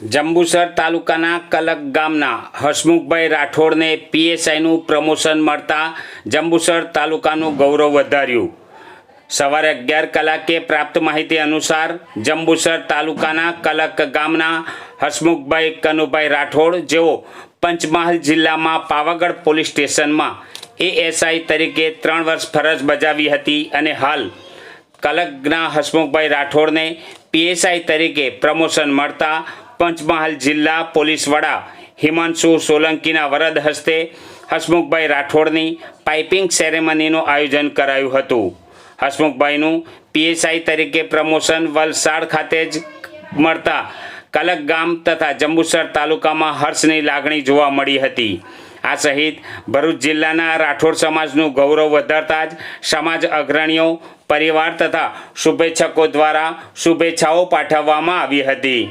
જંબુસર તાલુકાના કલક ગામના હસમુખભાઈ રાઠોડને પીએસઆઈનું પ્રમોશન મળતા જંબુસર તાલુકાનું ગૌરવ વધાર્યું. સવારે અગિયાર કલાકે પ્રાપ્ત માહિતી અનુસાર જંબુસર તાલુકાના કલક ગામના હસમુખભાઈ કનુભાઈ રાઠોડ જેઓ પંચમહાલ જિલ્લામાં પાવાગઢ પોલીસ સ્ટેશનમાં એએસઆઈ તરીકે ત્રણ વર્ષ ફરજ બજાવી હતી અને હાલ કલકના હસમુખભાઈ રાઠોડને પીએસઆઈ તરીકે પ્રમોશન મળતા પંચમહાલ જિલ્લા પોલીસ વડા હિમાંશુ સોલંકીના વરદ હસ્તે હસમુખભાઈ રાઠોડની પાઇપિંગ સેરેમનીનું આયોજન કરાયું હતું. હસમુખભાઈનું પીએસઆઈ તરીકે પ્રમોશન વલસાડ ખાતે જ મળતા કલક ગામ તથા જંબુસર તાલુકામાં હર્ષની લાગણી જોવા મળી હતી. આ સહિત ભરૂચ જિલ્લાના રાઠોડ સમાજનું ગૌરવ વધારતા જ સમાજ અગ્રણીઓ, પરિવાર તથા શુભેચ્છકો દ્વારા શુભેચ્છાઓ પાઠવવામાં આવી હતી.